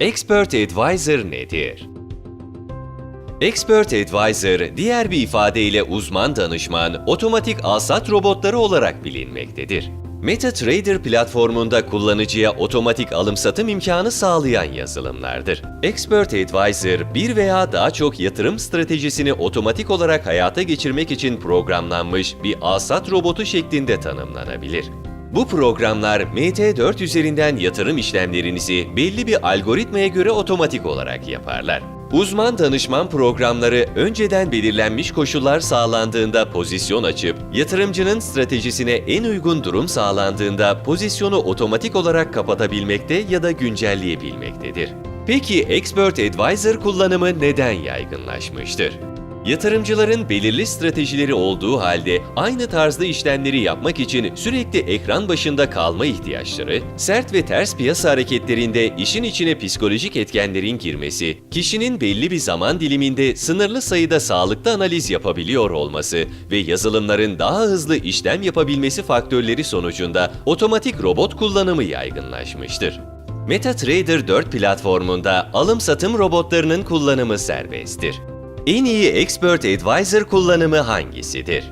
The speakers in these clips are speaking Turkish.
Expert Advisor nedir? Expert Advisor, diğer bir ifadeyle uzman danışman, otomatik alsat robotları olarak bilinmektedir. MetaTrader platformunda kullanıcıya otomatik alım-satım imkanı sağlayan yazılımlardır. Expert Advisor, bir veya daha çok yatırım stratejisini otomatik olarak hayata geçirmek için programlanmış bir alsat robotu şeklinde tanımlanabilir. Bu programlar MT4 üzerinden yatırım işlemlerinizi belli bir algoritmaya göre otomatik olarak yaparlar. Uzman danışman programları önceden belirlenmiş koşullar sağlandığında pozisyon açıp, yatırımcının stratejisine en uygun durum sağlandığında pozisyonu otomatik olarak kapatabilmekte ya da güncelleyebilmektedir. Peki Expert Advisor kullanımı neden yaygınlaşmıştır? Yatırımcıların belirli stratejileri olduğu halde aynı tarzda işlemleri yapmak için sürekli ekran başında kalma ihtiyaçları, sert ve ters piyasa hareketlerinde işin içine psikolojik etkenlerin girmesi, kişinin belli bir zaman diliminde sınırlı sayıda sağlıklı analiz yapabiliyor olması ve yazılımların daha hızlı işlem yapabilmesi faktörleri sonucunda otomatik robot kullanımı yaygınlaşmıştır. MetaTrader 4 platformunda alım-satım robotlarının kullanımı serbesttir. En iyi Expert Advisor kullanımı hangisidir?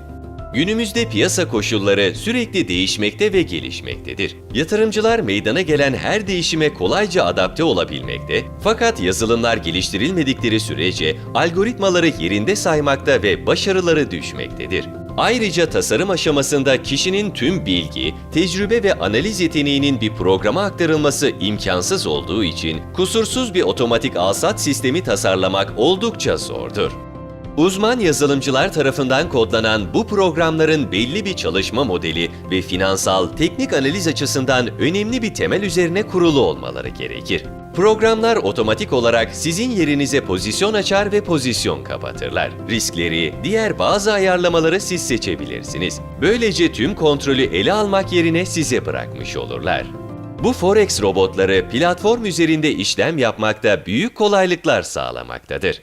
Günümüzde piyasa koşulları sürekli değişmekte ve gelişmektedir. Yatırımcılar meydana gelen her değişime kolayca adapte olabilmekte, fakat yazılımlar geliştirilmedikleri sürece algoritmaları yerinde saymakta ve başarıları düşmektedir. Ayrıca tasarım aşamasında kişinin tüm bilgi, tecrübe ve analiz yeteneğinin bir programa aktarılması imkansız olduğu için kusursuz bir otomatik alsat sistemi tasarlamak oldukça zordur. Uzman yazılımcılar tarafından kodlanan bu programların belli bir çalışma modeli ve finansal, teknik analiz açısından önemli bir temel üzerine kurulu olmaları gerekir. Programlar otomatik olarak sizin yerinize pozisyon açar ve pozisyon kapatırlar. Riskleri, diğer bazı ayarlamaları siz seçebilirsiniz. Böylece tüm kontrolü ele almak yerine size bırakmış olurlar. Bu Forex robotları platform üzerinde işlem yapmakta büyük kolaylıklar sağlamaktadır.